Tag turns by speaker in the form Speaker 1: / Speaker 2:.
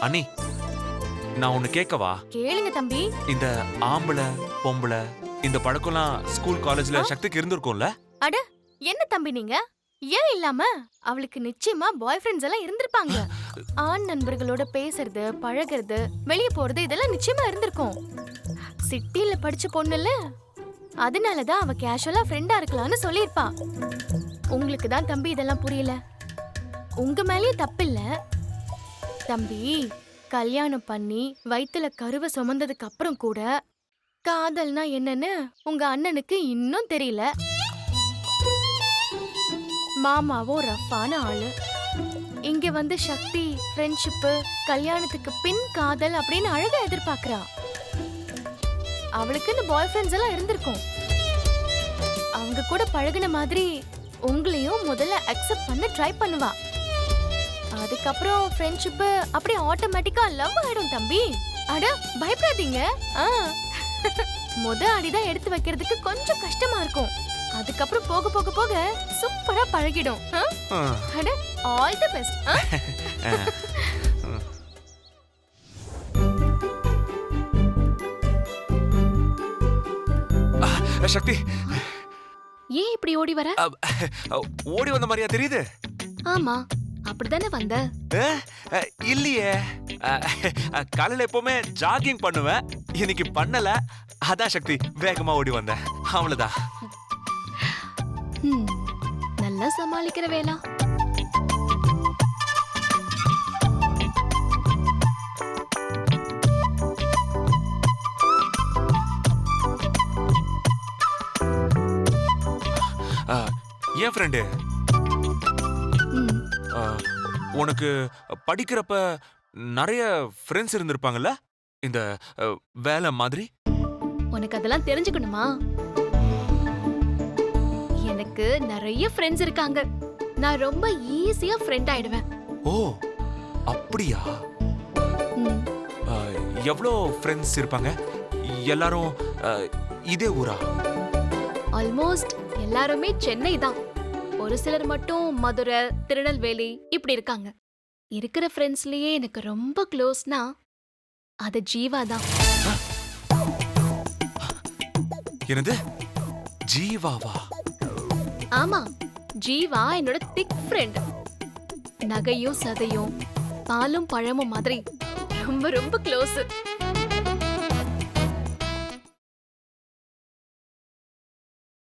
Speaker 1: அண்ணி நான் ஒன்னு கேட்கவா?
Speaker 2: கேளுங்க தம்பி.
Speaker 1: இந்த ஆம்பளை பொம்பளை இந்த பழக்கம்லாம் ஸ்கூல் காலேஜ்ல சக்திக்கு இருந்திருக்கும்ல?
Speaker 2: அட என்ன தம்பி நீங்க? ஏன் இல்லாம? அவளுக்கு நிச்சயமா பாய் ஃப்ரெண்ட்ஸ் எல்லாம் இருந்திருப்பாங்க. ஆண் நண்பர்களோட பேசுறது பழகுறது வெளிய போறது இதெல்லாம் நிச்சயமா இருந்திருக்கும். சிட்டில படிச்ச பொண்ணுல அதனாலதான் அவ கேஷுவலா ஃப்ரெண்டா இருக்கலாம்னு சொல்லியிருப்பா. உங்களுக்கு தான் தம்பி இதெல்லாம் புரியல. உங்க மேலயும் தப்பில்ல. தம்பி. கல்யாணம் பண்ணி வயித்துல கருவை சுமந்ததுக்கு அப்புறம் கூட காதல்னா என்னன்னு உங்க அண்ணனுக்கு இன்னும் தெரியல. மாமாவும் ரஃப்பான ஆளு. இங்க வந்து சக்தி ஃப்ரெண்ட்ஷிப்பு கல்யாணத்துக்கு பின் காதல் அப்படின்னு அழகா எதிர்பார்க்கறா. அவளுக்குன்னு பாய் ஃப்ரெண்ட்ஸ் எல்லாம் இருந்திருக்கும். அவங்க கூட பழகுன மாதிரி உங்களையும் முதல்ல அக்செப்ட் பண்ண ட்ரை பண்ணுவா. அதுக்கப்புறம் ஃப்ரெண்ட்ஷிப்பு அப்படியே ஆட்டோமேட்டிக்கா லவ் ஆயிடும் தம்பி. அட பயப்படாதீங்க. ஆ. முத அடிதான் எடுத்து வைக்கிறதுக்கு கொஞ்சம் கஷ்டமா இருக்கும். அதுக்கப்புறம் போக போக போக சூப்பரா பழகிடும். அட ஆல் தி பெஸ்ட்
Speaker 1: சக்தி.
Speaker 3: ஏன் இப்படி ஓடி வர?
Speaker 1: ஓடி வந்த மாதிரியா தெரியுது?
Speaker 3: ஆமா. அப்படிதானே வந்த?
Speaker 1: இல்லையே. காலையில எப்பவுமே ஜாகிங் பண்ணுவேன். இன்னைக்கு பண்ணல. அதான் சக்தி வேகமா ஓடி வந்தேன். அவ்வளவுதான்.
Speaker 3: நல்லா சமாளிக்கிற வேலா
Speaker 1: என் ஃப்ரெண்டு உனக்கு படிக்கிறப்ப நிறைய ஃப்ரெண்ட்ஸ் இருந்திருப்பாங்கல்ல? இந்த வேலை மாதிரி?
Speaker 3: உனக்கு அதெல்லாம் தெரிஞ்சுக்கணுமா? எனக்கு நிறைய ஃப்ரெண்ட்ஸ் இருக்காங்க. நான் ரொம்ப ஈஸியா ஃப்ரெண்ட் ஆயிடுவேன்.
Speaker 1: ஓ அப்படியா? எவ்வளோ ஃப்ரெண்ட்ஸ் இருப்பாங்க? எல்லாரும் இதே ஊரா?
Speaker 3: ஆல்மோஸ்ட் எல்லாருமே சென்னை தான். ஒரு சிலர் மட்டும் மதுரை திருநெல்வேலி இப்படி இருக்காங்க. இருக்கிற ஃப்ரெண்ட்ஸ்லயே எனக்கு ரொம்ப க்ளோஸ்னா அது ஜீவா தான்.
Speaker 1: என்னது? ஜீவாவா?
Speaker 3: ஆமா ஜீவா என்னோட திக் ஃப்ரெண்ட் நகையும் சதையும் பாலும் பழமும் மாதிரி ரொம்ப ரொம்ப க்ளோஸ்